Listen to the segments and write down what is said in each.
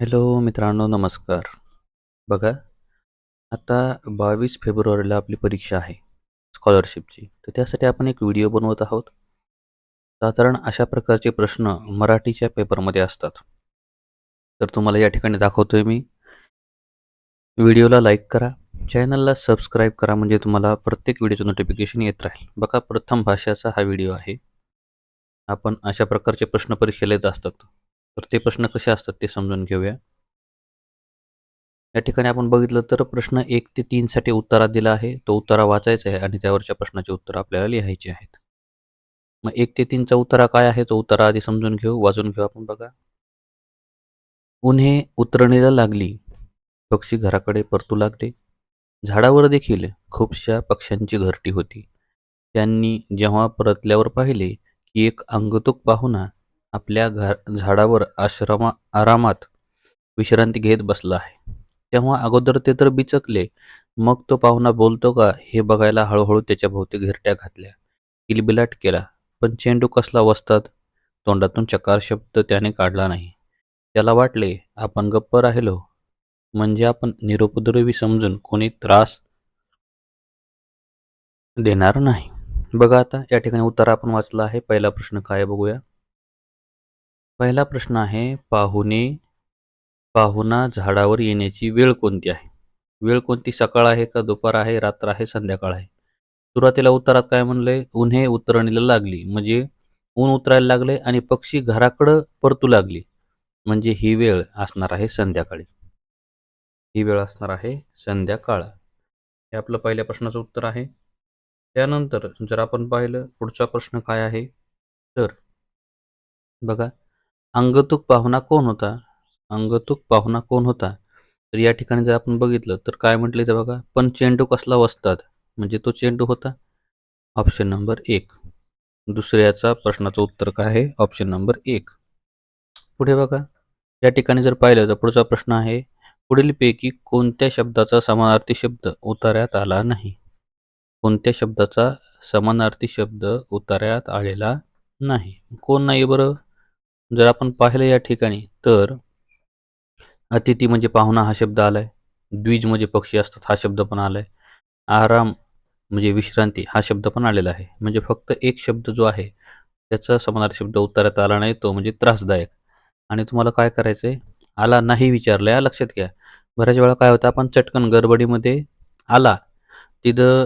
Hello मित्रांनो नमस्कार. बघा, आता 22 फेब्रुवारीला आपली परीक्षा आहे स्कॉलरशिपची. तर त्यासाठी आपण एक व्हिडिओ बनवत आहोत. साधारण अशा प्रकारचे प्रश्न मराठीच्या पेपरमध्ये असतात. तर तुम्हाला या ठिकाणी दाखवतोय मी. व्हिडिओला लाईक करा, चॅनलला सबस्क्राईब करा म्हणजे तुम्हाला प्रत्येक व्हिडिओचं नोटिफिकेशन येत राहील. बघा प्रथम भाषाचा हा व्हिडिओ आहे. आपण अशा प्रकारचे प्रश्न परीक्षेला येत असतात. तर ते प्रश्न कसे असतात ते समजून घेऊया. या ठिकाणी आपण बघितलं तर प्रश्न एक ते 3 साठी दिला आहे. तो उत्तरा वाचायचा आहे आणि त्यावरच्या प्रश्नाचे उत्तर आपल्याला लिहायचे आहेत. मग एक ते तीनचा उत्तरा काय आहे? तो उत्तरा आधी समजून घेऊ, वाचून घेऊ आपण बघा. उन्हे उतरणीला लागली, पक्षी घराकडे परतू लागले. झाडावर देखील खूपशा पक्ष्यांची घरटी होती. त्यांनी जेव्हा परतल्यावर पाहिले की एक अंगतुक पाहुणा आपल्या घा झाडावर आश्रमा आरामात विश्रांती घेत बसला आहे. तेव्हा अगोदर ते तर बिचकले. मग तो पाहुणा बोलतो का हे बघायला हळूहळू त्याच्याभोवती घिरट्या घातल्या, किलबिलाट केला. पण चेंडू कसला वसतात तोंडातून चकार शब्द त्याने काढला नाही. त्याला वाटले आपण गप्प राहिलो म्हणजे आपण निरुपद्रवी समजून कोणी त्रास देणार नाही. बघा आता या ठिकाणी उत्तर आपण वाचलं आहे. पहिला प्रश्न काय बघूया. पहिला प्रश्न आहे पाहुणे पाहुणा झाडावर येण्याची वेळ कोणती आहे? वेळ कोणती सकाळ आहे का दुपार आहे, रात्र आहे, संध्याकाळ आहे? सुरुवातीला उत्तरात काय म्हणलंय? उन्हे उतरणीला लागली म्हणजे ऊन उतरायला लागले आणि पक्षी घराकडं परतू लागली. म्हणजे ही वेळ असणार आहे संध्याकाळी. ही वेळ असणार आहे संध्याकाळ. हे आपलं पहिल्या प्रश्नाचं उत्तर आहे. त्यानंतर जर आपण पाहिलं पुढचा प्रश्न काय आहे? तर बघा अंगतुक पाहुणा कोण होता? अंगतुक पाहुणा कोण होता? तर या ठिकाणी जर आपण बघितलं तर काय म्हटले ते बघा पण चेंडू कसला वसतात म्हणजे तो चेंडू होता ऑप्शन नंबर एक दुसऱ्याचा प्रश्नाचं उत्तर काय आहे? ऑप्शन नंबर एक पुढे बघा या ठिकाणी जर पाहिलं तर पुढचा प्रश्न आहे पुढीलपैकी कोणत्या शब्दाचा समानार्थी शब्द उतार्यात आला नाही? कोणत्या शब्दाचा समानार्थी शब्द उतार्यात आलेला नाही? कोण नाही बरं? जर आपण पाहिलं या ठिकाणी तर अतिथी म्हणजे पाहुणा हा शब्द आलाय. द्विज म्हणजे पक्षी असतात हा शब्द पण आलाय. आराम म्हणजे विश्रांती हा शब्द पण आलेला आहे. म्हणजे फक्त एक शब्द जो आहे त्याचा समानार्थी शब्द उत्तरात आला नाही तो म्हणजे त्रासदायक. आणि तुम्हाला काय करायचंय? आला नाही विचारलंय लक्षात घ्या. बऱ्याच वेळा काय होतं आपण चटकन गडबडीमध्ये आला तिथं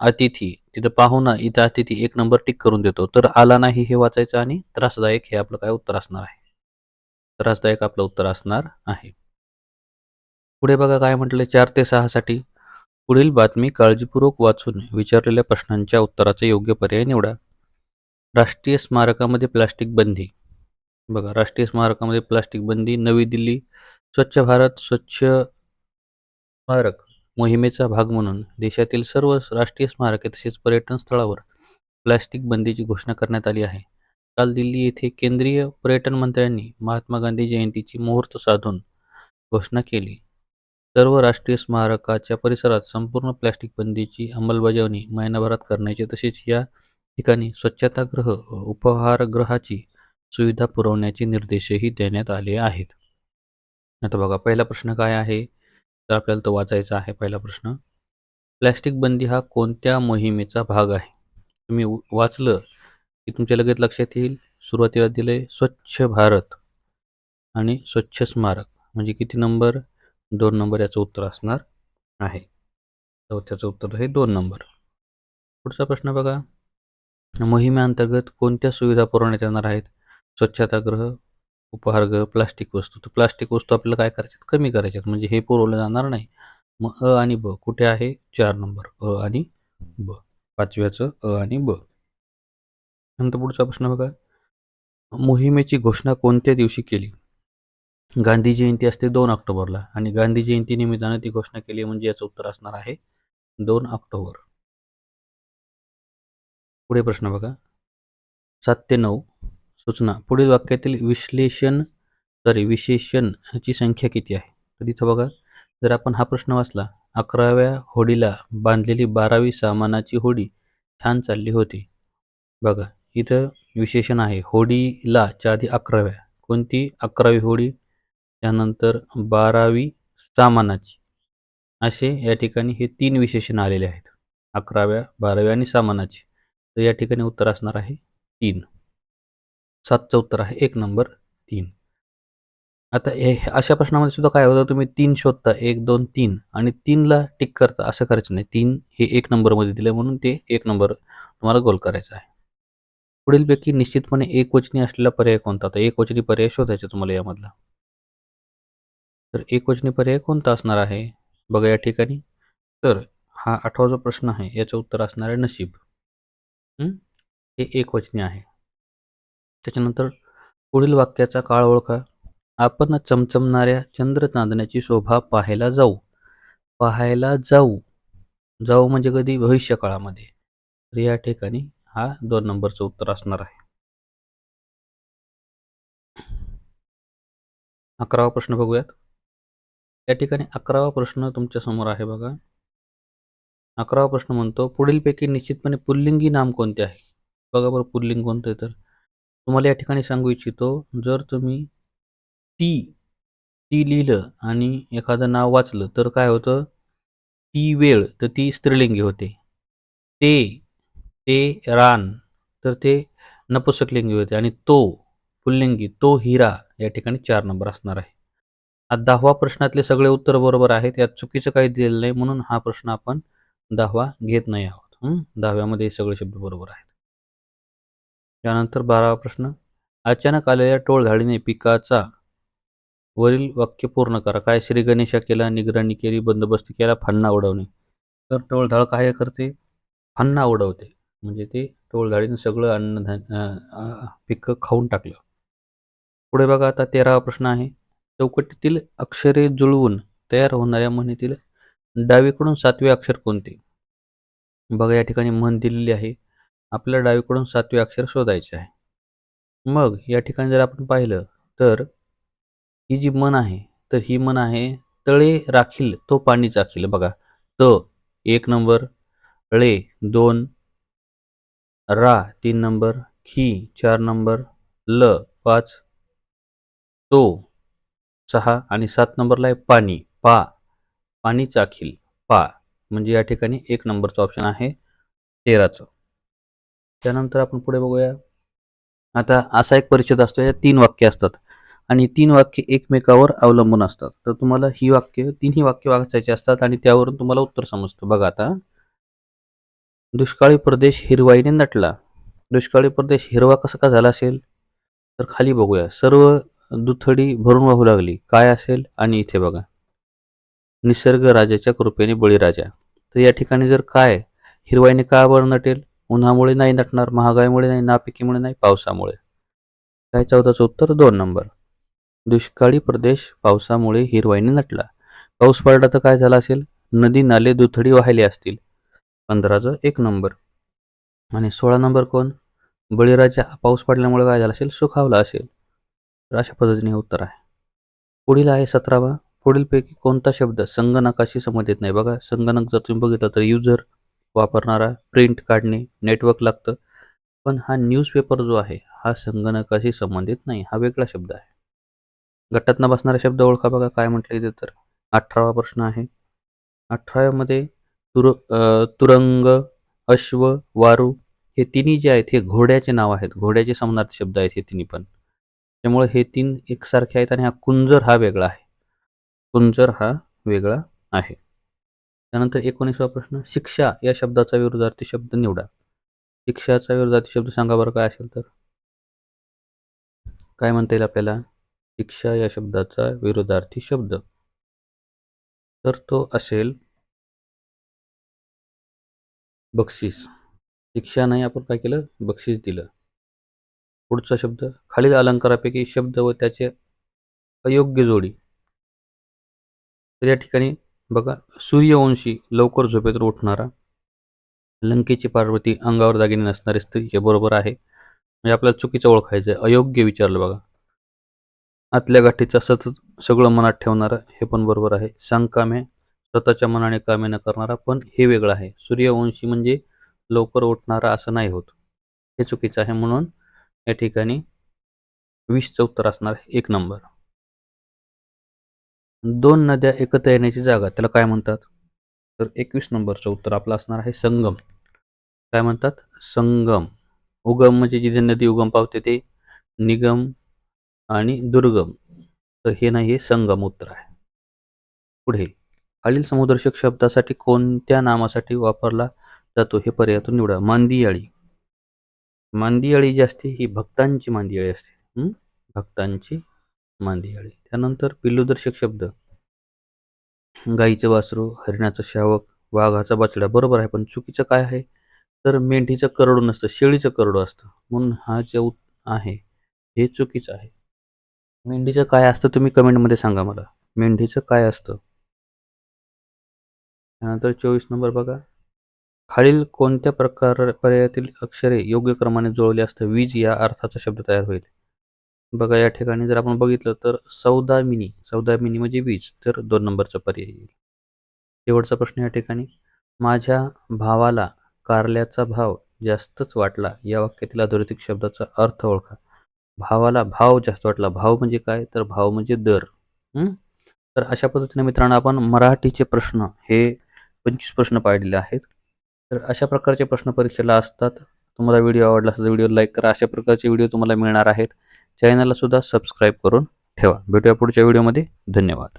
अतिथी तिथं पाहुणा इथं अतिथी एक नंबर टिक करून देतो. तर आला नाही हे वाचायचं आणि त्रासदायक हे आपलं काय उत्तर असणार आहे. त्रासदायक आपलं उत्तर असणार आहे. पुढे बघा काय म्हटलं चार ते 6 साठी पुढील बातमी काळजीपूर्वक वाचून विचारलेल्या प्रश्नांच्या उत्तराचा योग्य पर्याय निवडा. राष्ट्रीय स्मारकामध्ये प्लास्टिक बंदी. बघा राष्ट्रीय स्मारकामध्ये प्लास्टिक बंदी नवी दिल्ली स्वच्छ भारत स्वच्छ स्मारक मोहिमेचा भाग म्हणून देशातील सर्व राष्ट्रीय स्मारके तसेच पर्यटन स्थळावर प्लास्टिक बंदीची घोषणा करण्यात आली आहे. काल दिल्ली येथे केंद्रीय पर्यटन मंत्र्यांनी महात्मा गांधी जयंतीची मुहूर्त साधून घोषणा केली. सर्व राष्ट्रीय स्मारकाच्या परिसरात संपूर्ण प्लास्टिक बंदीची अंमलबजावणी महिनाभरात करण्याची तसेच या ठिकाणी स्वच्छतागृह व उपहारगृहाची सुविधा पुरवण्याचे निर्देशही देण्यात आले आहेत. आता बघा पहिला प्रश्न काय आहे? तर आपल्याला तो वाचायचा आहे पहिला प्रश्न. प्लॅस्टिक बंदी हा कोणत्या मोहिमेचा भाग आहे? तुम्ही वाचलं की तुमच्या लगेच लक्षात येईल. सुरुवातीला दिले स्वच्छ भारत आणि स्वच्छ स्मारक म्हणजे किती नंबर? दोन नंबर याचं उत्तर असणार आहे. चौथ्याचं उत्तर आहे दोन नंबर. पुढचा प्रश्न बघा. मोहिमेअंतर्गत कोणत्या सुविधा पुरवण्यात येणार आहेत? स्वच्छतागृह, उपहारगृह, प्लास्टिक वस्तू. तर प्लास्टिक वस्तू आपल्याला काय करायच्यात? कमी करायच्यात म्हणजे हे पुरवलं जाणार नाही. मग अ आणि ब कुठे आहे? चार नंबर अ आणि ब. पाचव्याचं अ आणि ब. नंतर पुढचा प्रश्न बघा. मोहिमेची घोषणा कोणत्या दिवशी केली? गांधी जयंती असते दोन ऑक्टोबरला आणि गांधी जयंती निमित्तानं ती घोषणा केली म्हणजे याचं उत्तर असणार आहे दोन ऑक्टोबर. पुढे प्रश्न बघा. सात ते नऊ सूचना. पुढील वाक्यातील विश्लेषण सॉरी विशेषणची संख्या किती आहे? तर इथं बघा जर आपण हा प्रश्न वाचला 11व्या होडीला बांधलेली 12वी सामानाची होडी छान चालली होती. बघा इथं विशेषण आहे होडीला च्या आधी 11व्या कोणती 11वी होडी? त्यानंतर बारावी सामानाची असे या ठिकाणी हे तीन विशेषण आलेले आहेत अकराव्या बाराव्या आणि सामानाची तर या ठिकाणी उत्तर असणार आहे तीन सातचं उत्तर आहे. एक नंबर तीन. आता हे अशा प्रश्नामध्ये सुद्धा काय होतं तुम्ही तीन शोधता एक दोन तीन. आणि तीनला टिक करता असं करायचं नाही. तीन हे एक नंबरमध्ये दिलं म्हणून ते एक नंबर तुम्हाला गोल करायचा आहे. पुढीलपैकी निश्चितपणे एकवचनी असलेला पर्याय कोणता? तर एकवचनी पर्याय शोधायचा तुम्हाला यामधला. तर एकवचनी पर्याय कोणता असणार आहे? बघा या ठिकाणी. तर हा आठवा जो प्रश्न आहे याचं उत्तर असणार आहे नशीब. हे? एकवचनी आहे. त्याच्यानंतर पुढील वाक्याचा काळ ओळखा. आपण चमचमणाऱ्या चंद्र चांदण्याची शोभा पाहायला जाऊ. पाहायला जाऊ. जाऊ म्हणजे कधी? भविष्य काळामध्ये तर या ठिकाणी हा दोन नंबरचं उत्तर असणार आहे. अकरावा प्रश्न बघूयात. या ठिकाणी अकरावा प्रश्न तुमच्यासमोर आहे बघा. अकरावा प्रश्न म्हणतो पुढीलपैकी निश्चितपणे पुल्लिंगी नाम कोणते आहे? बघा बरं पुल्लिंग कोणतं आहे तर. तुम्हाला या ठिकाणी सांगू इच्छितो जर तुम्ही ती ती लिहिलं आणि एखादं नाव वाचलं तर काय होतं? ती वेळ तर ती स्त्रीलिंगी होते. ते ते रान तर ते नपुसकलिंगी होते. आणि तो पुल्लिंगी तो हिरा या ठिकाणी चार नंबर असणार आहे. हा दहावा प्रश्नातले सगळे उत्तर बरोबर आहेत यात चुकीचं काही दिलेलं नाही म्हणून हा प्रश्न आपण दहावा घेत नाही आहोत. दहाव्यामध्ये सगळे शब्द बरोबर आहेत. त्यानंतर बारावा प्रश्न. अचानक आलेल्या टोळधाडीने पिकाचा वरील वाक्य पूर्ण करा. काय? श्री गणेशा केला निगराणी केली बंदोबस्त केला फन्ना उडवणे. तर टोळधाड काय करते? फन्ना उडवते. म्हणजे ते टोळधाडीने सगळं अन्नधान्य पिकं खाऊन टाकलं. पुढे बघा आता तेरावा प्रश्न आहे. चौकटीतील अक्षरे जुळवून तयार होणाऱ्या म्हणीतील डावीकडून सातवे अक्षर कोणते? बघा या ठिकाणी म्हण दिलेली आहे. आपल्याला डावीकडून सातवे अक्षर शोधायचे आहे. मग या ठिकाणी जर आपण पाहिलं तर ही जी मन आहे तर ही मन आहे तळे राखील तो पाणी चाखील बघा त एक नंबर ळे दोन रा तीन नंबर खी चार नंबर ल पाच तो सहा आणि सात नंबरला आहे पाणी पा पाणी चाखील पा. म्हणजे या ठिकाणी एक नंबरचं ऑप्शन आहे तेराचं. त्यानंतर आपण पुढे बघूया. आता असा एक परिच्छेद असतो या तीन वाक्य असतात. आणि तीन वाक्य एकमेकावर अवलंबून असतात. तर तुम्हाला ही वाक्य तिन्ही वाक्य वाचायची असतात आणि त्यावरून तुम्हाला उत्तर समजतं. बघा आता. दुष्काळी प्रदेश हिरवाईने नटला. दुष्काळी प्रदेश हिरवा कसा का झाला असेल? तर खाली बघूया. सर्व दुथडी भरून वाहू लागली. काय असेल? आणि इथे बघा. निसर्ग राजाच्या कृपेने बळीराजा. तर या ठिकाणी जर काय हिरवाईने का बरं नटेल? उन्हामुळे नाही नटणार महागाईमुळे नाही नापिकीमुळे नाही पावसामुळे. काय चौदाचं उत्तर? दोन नंबर. दुष्काळी प्रदेश पावसामुळे हिरवाईने नटला. पाऊस पडला तर काय झाला असेल? नदी नाले दुथडी वाहिले असतील. पंधराचं एक नंबर. आणि सोळा नंबर कोण? बळीराजा. पाऊस पडल्यामुळे काय झालं असेल? सुखावला असेल. तर अशा पद्धतीने हे उत्तर आहे. पुढील आहे सतरावा. पुढीलपैकी कोणता शब्द संगणकाशी संबंधित येत नाही? बघा संगणक जर तुम्ही बघितलं तर युजर वापरणारा प्रिंट काढणे नेटवर्क लागतं. पण हा न्यूजपेपर जो आहे हा संगणकाशी संबंधित नाही हा वेगळा शब्द आहे. गटातनं बसणारा शब्द ओळखा बघा काय म्हटलं इथे तर. अठरावा प्रश्न आहे. अठराव्यामध्ये तुर तुरंग अश्व वारू हे तिन्ही जे आहेत हे घोड्याचे नाव आहेत. घोड्याचे समानार्थी शब्द आहेत हे तिन्ही पण. त्यामुळे हे तीन एकसारखे आहेत आणि हा कुंजर हा वेगळा आहे. कुंजर हा वेगळा आहे. त्यानंतर एकोणीसवा प्रश्न शिक्षा या शब्दाचा विरोधार्थी शब्द निवडा. शिक्षाचा विरोधार्थी शब्द सांगा बरं काय असेल तर? काय म्हणता येईल आपल्याला? शिक्षा या शब्दाचा विरोधार्थी शब्द. तर तो असेल बक्षीस. शिक्षा नाही आपण काय केलं? बक्षीस दिलं. पुढचा शब्द खालील अलंकारापैकी शब्द व त्याचे अयोग्य जोडी. तर या ठिकाणी बघा सूर्यवंशी लवकर झोपेतून उठणारा लंकेची पार्वती अंगावर दागिने नसणारी स्त्री हे बरोबर आहे. म्हणजे आपल्याला चुकीचं ओळखायचं आहे. अयोग्य विचारलं बघा. आतल्या गाठीचा सतत सगळं मनात ठेवणारा हे पण बरोबर आहे. सांगकामे स्वतःच्या मनाने कामे न करणारा पण हे वेगळं आहे. सूर्यवंशी म्हणजे लवकर उठणारा असं नाही होत. हे चुकीचं आहे म्हणून या ठिकाणी वीसचं उत्तर असणार एक नंबर. दोन नद्या एकत्र येण्याची जागा त्याला काय म्हणतात? तर एकवीस नंबरचं उत्तर आपलं असणार आहे संगम. काय म्हणतात? संगम. उगम म्हणजे जिथे नदी उगम पावते ते निगम आणि दुर्गम. तर हे नाही हे संगम उत्तर आहे. पुढे खालील समुद्रशक शब्दासाठी कोणत्या नामासाठी वापरला जातो हे पर्यायातून निवडा. मांदियाळी. मांदियाळी जी असते ही भक्तांची मांदियाळी असते. भक्तांची मांदियाळी. त्यानंतर पिल्लूदर्शक शब्द. गाईचं वासरू हरिणाचं शावक वाघाचा बछडा बरोबर आहे पण चुकीचं काय आहे? तर मेंढीचं करडू नसतं शेळीचं करडू असतं. म्हणून हा जे उत- आहे हे चुकीचं आहे. मेंढीचं काय असतं तुम्ही कमेंटमध्ये सांगा मला. मेंढीचं काय असतं? त्यानंतर चोवीस नंबर बघा. खालील कोणत्या प्रकार पर्यायातील अक्षरे योग्य क्रमाने जुळवले असतं वीज या अर्थाचा शब्द तयार होईल. बघा या ठिकाणी जर आपण बघितलं तर चौदा मिनी चौदा मिनी म्हणजे वीज तर दोन नंबरचा पर्याय येईल. शेवटचा प्रश्न या ठिकाणी माझ्या भावाला कारल्याचा भाव जास्तच वाटला या वाक्यातील अधोरेखित शब्दाचा अर्थ ओळखा. भावाला भाव जास्त वाटला भाव म्हणजे काय? तर भाव म्हणजे दर. तर अशा पद्धतीने मित्रांनो आपण मराठीचे प्रश्न हे पंचवीस प्रश्न पाहिलेले आहेत. तर अशा प्रकारचे प्रश्न परीक्षेला असतात. तुम्हाला व्हिडिओ आवडला असेल तर व्हिडिओ लाईक करा. अशा प्रकारचे व्हिडिओ तुम्हाला मिळणार आहेत. चॅनलला सुद्धा सबस्क्राईब करून ठेवा. भेटूया पुढच्या व्हिडिओमध्ये धन्यवाद.